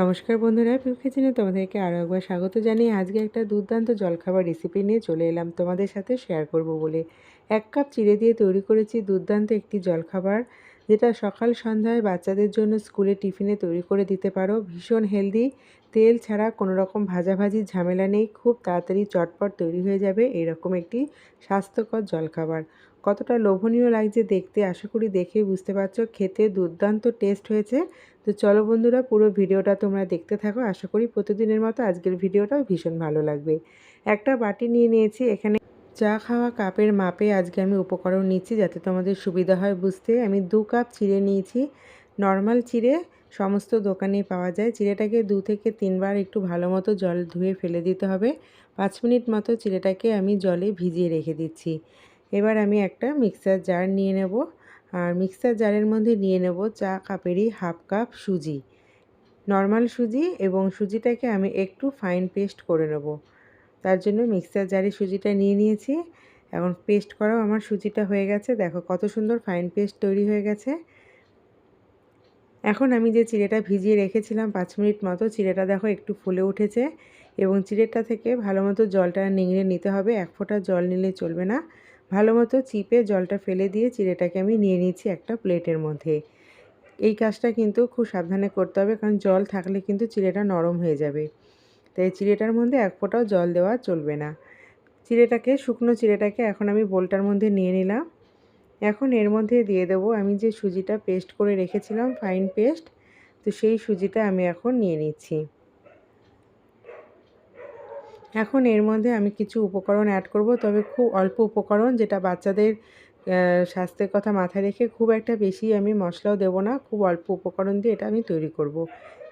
নমস্কার বন্ধুরা পিউ কিচেনে তোমাদেরকে আরও একবার স্বাগত জানিয়ে আজকে একটা দুর্দান্ত জলখাবার রেসিপি নিয়ে চলে এলাম। তোমাদের সাথে শেয়ার করব বলে। এক কাপ চিড়ে দিয়ে তৈরি করেছি দুর্দান্ত একটি জলখাবার, যেটা সকাল সন্ধ্যায় বাচ্চাদের জন্য স্কুলে টিফিনে তৈরি করে দিতে পারো। ভীষণ হেলদি তেল ছাড়া কোনো রকম ভাজাভাজির ঝামেলা নেই, খুব তাড়াতাড়ি চটপট তৈরি হয়ে যাবে। এরকম একটি স্বাস্থ্যকর জলখাবার। কতটা লোভনীয় লাগছে দেখতে আশা করি দেখেই বুঝতে পারছ। খেতে দুর্দান্ত টেস্ট হয়েছে। তো চলো বন্ধুরা, পুরো ভিডিওটা তোমরা দেখতে থাকো। আশা করি প্রতিদিনের মতো আজকের ভিডিওটাও ভীষণ ভালো লাগবে। একটা বাটি নিয়ে নিয়েছি, এখানে চা খাওয়া কাপের মাপে আজকে আমি উপকরণ নিচ্ছি যাতে তোমাদের সুবিধা হয় বুঝতে। আমি দু কাপ চিড়ে নিয়েছি। নর্মাল চিড়ে সমস্ত দোকানে পাওয়া যায়। চিড়েটাকে দু থেকে তিনবার একটু ভালো মতো জল ধুয়ে ফেলে দিতে হবে। পাঁচ মিনিট মতো চিড়েটাকে আমি জলে ভিজিয়ে রেখে দিচ্ছি। এবার আমি একটা মিক্সার জার নিয়ে নেব। আর মিক্সার জারের মধ্যে নিয়ে নেব চা কাপেরই হাফ কাপ সুজি। নর্মাল সুজি এবং সুজিটাকে আমি একটু ফাইন পেস্ট করে নেব। তার জন্য মিক্সার জারে সুজিটা নিয়ে নিয়েছি। এখন পেস্ট করাও আমার সুজিটা হয়ে গেছে। দেখো কত সুন্দর ফাইন পেস্ট তৈরি হয়ে গেছে। এখন আমি যে চিড়েটা ভিজিয়ে রেখেছিলাম পাঁচ মিনিট মতো, চিড়েটা দেখো একটু ফুলে উঠেছে এবং চিড়েটা থেকে ভালো মতো জলটা নিংড়ে নিতে হবে। এক ফোঁটা জল নিলে চলবে না। ভালো মতো চিপে জলটা ফেলে দিয়ে চিড়েটাকে আমি নিয়ে নিচ্ছি একটা প্লেটের মধ্যে। এই কাজটা কিন্তু খুব সাবধানে করতে হবে, কারণ জল থাকলে কিন্তু চিড়েটা নরম হয়ে যাবে। তাই চিড়েটার মধ্যে এক ফোঁটাও জল দেওয়া চলবে না। চিড়েটাকে, শুকনো চিড়েটাকে এখন আমি বোলটার মধ্যে নিয়ে নিলাম। এখন এর মধ্যে দিয়ে দেব, আমি যে সুজিটা পেস্ট করে রেখেছিলাম, ফাইন পেস্ট, তো সেই সুজিটা আমি এখন নিয়ে নিচ্ছি। এখন এর মধ্যে আমি কিছু উপকরণ অ্যাড করব। তবে খুব অল্প উপকরণ যেটা বাচ্চাদের স্বাস্থ্যের কথা মাথায় রেখে খুব একটা বেশি আমি মশলাও দেব না। খুব অল্প উপকরণ দিয়ে এটা আমি তৈরি করব।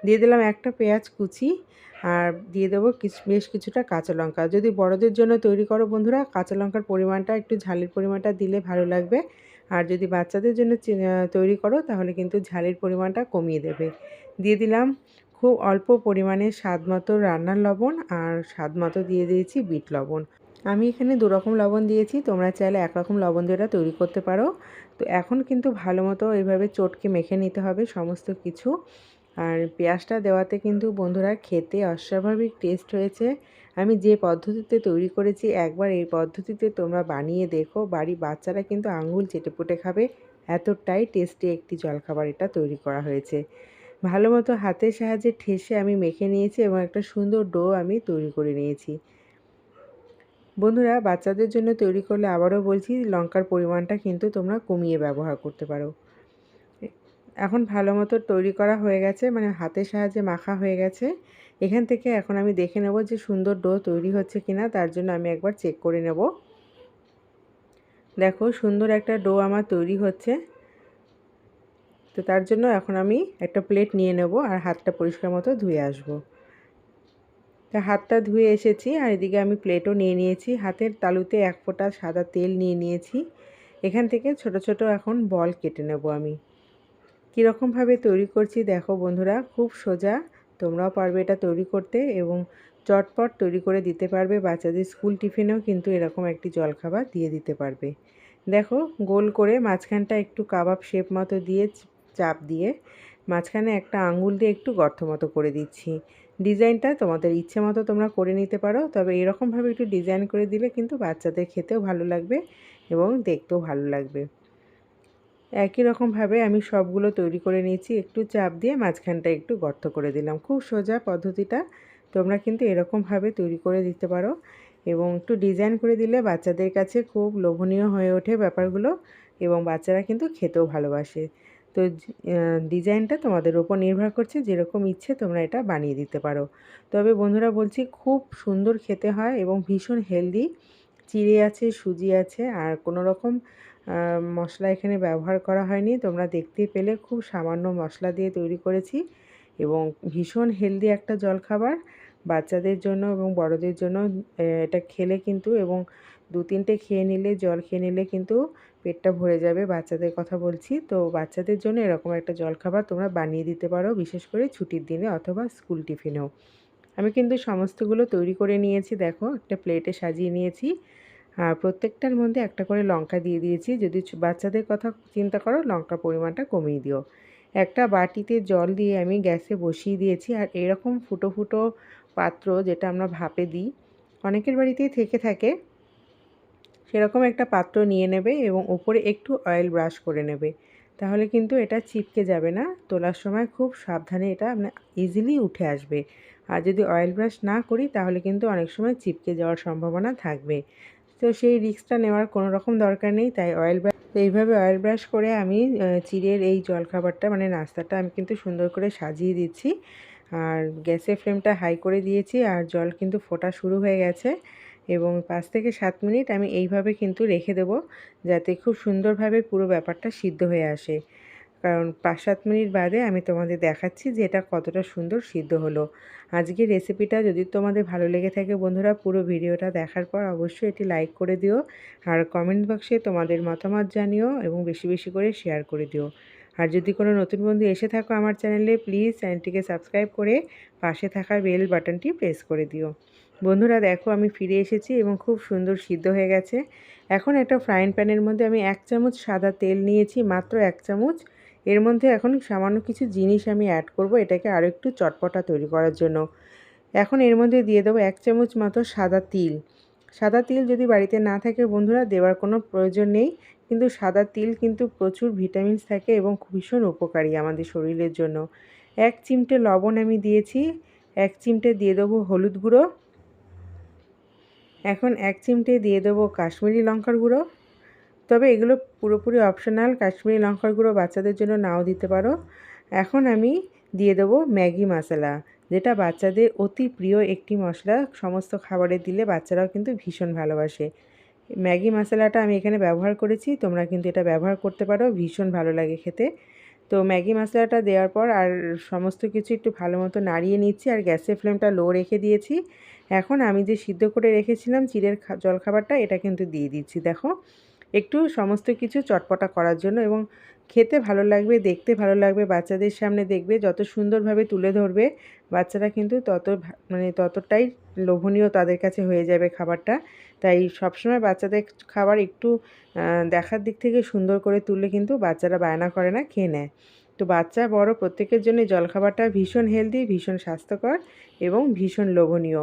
দিয়ে দিলাম একটা পেঁয়াজ কুচি আর দিয়ে দেবো কিছু, বেশ কিছুটা কাঁচা লঙ্কা। যদি বড়দের জন্য তৈরি করো বন্ধুরা, কাঁচা লঙ্কার পরিমাণটা, একটু ঝালের পরিমাণটা দিলে ভালো লাগবে। আর যদি বাচ্চাদের জন্য তৈরি করো তাহলে কিন্তু ঝালের পরিমাণটা কমিয়ে দেবে। দিয়ে দিলাম খুব অল্প পরিমাণে স্বাদ মতো রান্নার লবণ আর স্বাদ মতো দিয়ে দিয়েছি বিট লবণ। আমি এখানে দু রকম লবণ দিয়েছি, তোমরা চাইলে একরকম লবণ দিয়ে এটা তৈরি করতে পারো। তো এখন কিন্তু ভালো মতো এইভাবে চটকে মেখে নিতে হবে সমস্ত কিছু। আর পেঁয়াজটা দেওয়াতে কিন্তু বন্ধুরা খেতে অস্বাভাবিক টেস্ট হয়েছে। আমি যে পদ্ধতিতে তৈরি করেছি একবার এই পদ্ধতিতে তোমরা বানিয়ে দেখো। বাড়ি বাচ্চারা কিন্তু আঙুল চেটেপুটে খাবে। এতটাই টেস্টি একটি জলখাবার এটা তৈরি করা হয়েছে। ভালো মতো হাতের সাহায্যে ঠেসে আমি মেখে নিয়েছি এবং একটা সুন্দর ডো আমি তৈরি করে নিয়েছি। বন্ধুরা, বাচ্চাদের জন্য তৈরি করলে আবারও বলছি, লঙ্কার পরিমাণটা কিন্তু তোমরা কমিয়ে ব্যবহার করতে পারো। এখন ভালো মতো তৈরি করা হয়ে গেছে মানে হাতের সাহায্যে মাখা হয়ে গেছে। এখান থেকে এখন আমি দেখে নেব যে সুন্দর ডো তৈরি হচ্ছে কিনা, তার জন্য আমি একবার চেক করে নেব। দেখো, সুন্দর একটা ডো আমার তৈরি হচ্ছে। তো তার জন্য এখন আমি একটা প্লেট নিয়ে নেব আর হাতটা পরিষ্কার মতো ধুয়ে আসব। তা হাতটা ধুয়ে এসেছি আর এদিকে আমি প্লেটও নিয়ে নিয়েছি। হাতের তালুতে এক ফোঁটা সাদা তেল নিয়ে নিয়েছি। এখান থেকে ছোট ছোট এখন বল কেটে নেব আমি। কীরকমভাবে তৈরি করছি দেখো বন্ধুরা, খুব সোজা। তোমরাও পারবে এটা তৈরি করতে এবং চটপট তৈরি করে দিতে পারবে। বাচ্চাদের স্কুল টিফিনেও কিন্তু এরকম একটি জলখাবার দিয়ে দিতে পারবে। দেখো গোল করে মাঝখানটা একটু কাবাব শেপ মতো দিয়ে চাপ দিয়ে মাঝখানে একটা আঙুল দিয়ে একটু গর্ত মতো করে দিচ্ছি। ডিজাইনটা তোমাদের ইচ্ছে মতো তোমরা করে নিতে পারো, তবে এরকমভাবে একটু ডিজাইন করে দিলে কিন্তু বাচ্চাদের খেতেও ভালো লাগবে এবং দেখতেও ভালো লাগবে। একই রকমভাবে আমি সবগুলো তৈরি করে নিয়েছি, একটু চাপ দিয়ে মাঝখানটা একটু গর্ত করে দিলাম। খুব সোজা পদ্ধতিটা তোমরা কিন্তু এরকমভাবে তৈরি করে দিতে পারো এবং একটু ডিজাইন করে দিলে বাচ্চাদের কাছে খুব লোভনীয় হয়ে ওঠে ব্যাপারগুলো এবং বাচ্চারা কিন্তু খেতেও ভালোবাসে। তো ডিজাইনটা তোমাদের ওপর নির্ভর করছে যেরকম ইচ্ছে তোমরা এটা বানিয়ে দিতে পারো। তবে বন্ধুরা বলছি খুব সুন্দর খেতে হয় এবং ভীষণ হেলদি। চিড়ে আছে, সুজি আছে, আর কোনো রকম মশলা এখানে ব্যবহার করা হয়নি। তোমরা দেখতে পেলে খুব সামান্য মশলা দিয়ে তৈরি করেছি এবং ভীষণ হেলদি একটা জলখাবার। বাচ্চাদের জন্য এবং বড়দের জন্য এটা খেলে কিন্তু এবং দু তিনটে খেয়ে নিলে, জল খেয়ে নিলে কিন্তু পেটটা ভরে যাবে। বাচ্চাদের কথা বলছি। তো বাচ্চাদের জন্য এরকম একটা জলখাবার তোমরা বানিয়ে দিতে পারো, বিশেষ করে ছুটির দিনে অথবা স্কুল টিফিনেও। আমি কিন্তু সমস্তগুলো তৈরি করে নিয়েছি, দেখো, একটা প্লেটে সাজিয়ে নিয়েছি। আর প্রত্যেকটার মধ্যে একটা করে লঙ্কা দিয়ে দিয়েছি। যদি বাচ্চাদের কথা চিন্তা করো, লঙ্কার পরিমাণটা কমিয়ে দিও। একটা বাটিতে জল দিয়ে আমি গ্যাসে বসিয়ে দিয়েছি। আর এরকম ফুটো ফুটো পাত্র যেটা আমরা ভাপে দিই, অনেকের বাড়িতেই থেকে থাকে। সেরকম একটা পাত্র নিয়ে নেবে এবং উপরে একটু অয়েল ব্রাশ করে নেবে। তাহলে কিন্তু এটা চিপকে যাবে না। তোলার সময় খুব সাবধানে এটা আপনার ইজিলি উঠে আসবে। আর যদি অয়েল ব্রাশ না করি, তাহলে কিন্তু অনেক সময় চিপকে যাওয়ার সম্ভাবনা থাকবে। তো সেই রিক্সটা নেওয়ার কোনো রকম দরকার নেই। তাই অয়েল ব্রাশ তো এইভাবে অয়েল ব্রাশ করে আমি চিড়ের এই জলখাবারটা মানে নাস্তাটা আমি কিন্তু সুন্দর করে সাজিয়ে দিচ্ছি। আর গ্যাসের ফ্লেমটা হাই করে দিয়েছি। আর জল কিন্তু ফোটা শুরু হয়ে গেছে। এবং পাঁচ থেকে সাত মিনিট আমি এইভাবে কিন্তু রেখে দেব যাতে খুব সুন্দরভাবে পুরো ব্যাপারটা সিদ্ধ হয়ে আসে। কারণ পাঁচ সাত মিনিট বাদে আমি তোমাদের দেখাচ্ছি যে এটা কতটা সুন্দর সিদ্ধ হলো। আজকের রেসিপিটা যদি তোমাদের ভালো লেগে থাকে বন্ধুরা, পুরো ভিডিওটা দেখার পর অবশ্যই এটি লাইক করে দিও আর কমেন্ট বক্সে তোমাদের মতামত জানিও এবং বেশি বেশি করে শেয়ার করে দিও। আর যদি কোনো নতুন বন্ধু এসে থাকো আমার চ্যানেলে প্লিজ চ্যানেলটিকে সাবস্ক্রাইব করে পাশে থাকা বেল বাটনটি প্রেস করে দিও। বন্ধুরা দেখো, আমি ফিরে এসেছি এবং খুব সুন্দর সিদ্ধ হয়ে গেছে। এখন একটা ফ্রাইং প্যানের মধ্যে আমি এক চামচ সাদা তেল নিয়েছি, মাত্র এক চামচ। এর মধ্যে এখন সামান্য কিছু জিনিস আমি অ্যাড করব, এটাকে আরও একটু চটপটা তৈরি করার জন্য। এখন এর মধ্যে দিয়ে দেবো এক চামচ মতো সাদা তিল। সাদা তিল যদি বাড়িতে না থাকে বন্ধুরা, দেওয়ার কোনো প্রয়োজন নেই। কিন্তু সাদা তিল কিন্তু প্রচুর ভিটামিনস থাকে এবং ভীষণ উপকারী আমাদের শরীরের জন্য। এক চিমটে লবণ আমি দিয়েছি, এক চিমটে দিয়ে দেবো হলুদ গুঁড়ো। এখন এক চিমটে দিয়ে দেবো কাশ্মীরি লঙ্কার গুঁড়ো। তবে এগুলো পুরোপুরি অপশনাল কাশ্মীরি লঙ্কার গুঁড়ো বাচ্চাদের জন্য নাও দিতে পারো। এখন আমি দিয়ে দেবো ম্যাগি মশলা, যেটা বাচ্চাদের অতি প্রিয় একটি মশলা। সমস্ত খাবারে দিলে বাচ্চারাও কিন্তু ভীষণ ভালোবাসে। ম্যাগি মশলাটা আমি এখানে ব্যবহার করেছি, তোমরা কিন্তু এটা ব্যবহার করতে পারো, ভীষণ ভালো লাগে খেতে। তো ম্যাগি মশলাটা দেওয়ার পর আর সমস্ত কিছু একটু ভালো মতো নাড়িয়ে নিচ্ছি আর গ্যাসের ফ্লেমটা লো রেখে দিয়েছি। এখন আমি যে সিদ্ধ করে রেখেছিলাম চিড়ের জলখাবারটা এটা কিন্তু দিয়ে দিচ্ছি, দেখো। একটু সমস্ত কিছু চটপটা করার জন্য এবং খেতে ভালো লাগবে, দেখতে ভালো লাগবে, বাচ্চাদের সামনে দেখবে, যত সুন্দরভাবে তুলে ধরবে, বাচ্চারা কিন্তু তত মানে ততটাই লোভনীয় তাদের কাছে হয়ে যাবে খাবারটা। তাই সবসময় বাচ্চাদের খাবার একটু দেখার দিক থেকে সুন্দর করে তুললে কিন্তু বাচ্চারা বায়না করে না, খেয়ে নেয়। তো বাচ্চা বড় প্রত্যেকের জন্য জলখাবারটা ভীষণ হেলদি ভীষণ স্বাস্থ্যকর এবং ভীষণ লোভনীয়।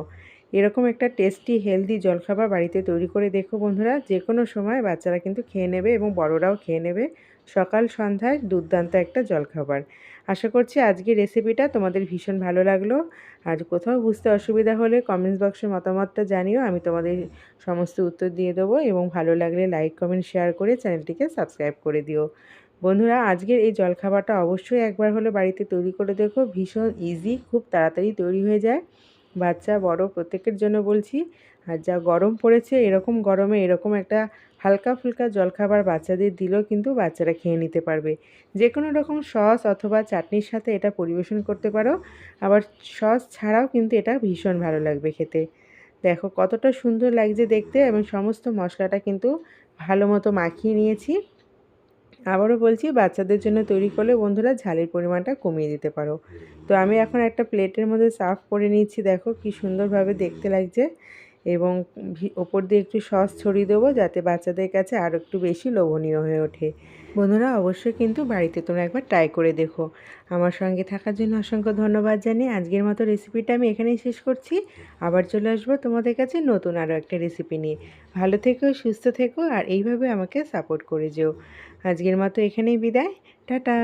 এরকম একটা টেস্টি হেলদি জলখাবার বাড়িতে তৈরি করে দেখো বন্ধুরা। যে কোনো সময় বাচ্চারা কিন্তু খেয়ে নেবে এবং বড়রাও খেয়ে নেবে। সকাল সন্ধ্যায় দুর্দান্ত একটা জলখাবার। আশা করছি আজকের রেসিপিটা তোমাদের ভীষণ ভালো লাগল। আর কোথাও বুঝতে অসুবিধা হলে কমেন্টস বক্সে মতামতটা জানিও। আমি তোমাদের সমস্ত উত্তর দিয়ে দেবো এবং ভালো লাগলে লাইক কমেন্ট শেয়ার করে চ্যানেলটিকে সাবস্ক্রাইব করে দিও। বন্ধুরা, আজকের এই জলখাবারটা অবশ্যই একবার হলে বাড়িতে তৈরি করে দেখো। ভীষণ ইজি খুব তাড়াতাড়ি তৈরি হয়ে যায়। বাচ্চা, বড় প্রত্যেকের জন্য বলছি। আর যা গরম পড়েছে, এরকম গরমে এরকম একটা হালকা ফুলকা জলখাবার বাচ্চাদের দিলেও কিন্তু বাচ্চারা খেয়ে নিতে পারবে। যে কোনো রকম সস অথবা চাটনির সাথে এটা পরিবেশন করতে পারো। আবার সস ছাড়াও কিন্তু এটা ভীষণ ভালো লাগবে খেতে। দেখো কতটা সুন্দর লাগছে দেখতে এবং সমস্ত মশলাটা কিন্তু ভালো মতো মাখিয়ে নিয়েছি। আবারও বলছি, বাচ্চাদের জন্য তৈরি করলে বন্ধুরা ঝালের পরিমাণটা কমিয়ে দিতে পারো। তো আমি এখন একটা প্লেটের মধ্যে সার্ভ করে নিচ্ছি, দেখো কি সুন্দরভাবে দেখতে লাগছে। এবং ওপর দিয়ে একটু সস ছড়িয়ে দেবো যাতে বাচ্চাদের কাছে আরও একটু বেশি লোভনীয় হয়ে ওঠে। বন্ধুরা, অবশ্যই কিন্তু বাড়িতে তোমরা একবার ট্রাই করে দেখো। আমার সঙ্গে থাকার জন্য অসংখ্য ধন্যবাদ জানিয়ে আজকের মতো রেসিপিটা আমি এখানেই শেষ করছি। আবার চলে আসব তোমাদের কাছে নতুন আরও একটা রেসিপি নিয়ে। ভালো থেকো, সুস্থ থেকো, আর এইভাবে আমাকে সাপোর্ট করে যেও। আজকের মতো এখানেই বিদায়। টাটা!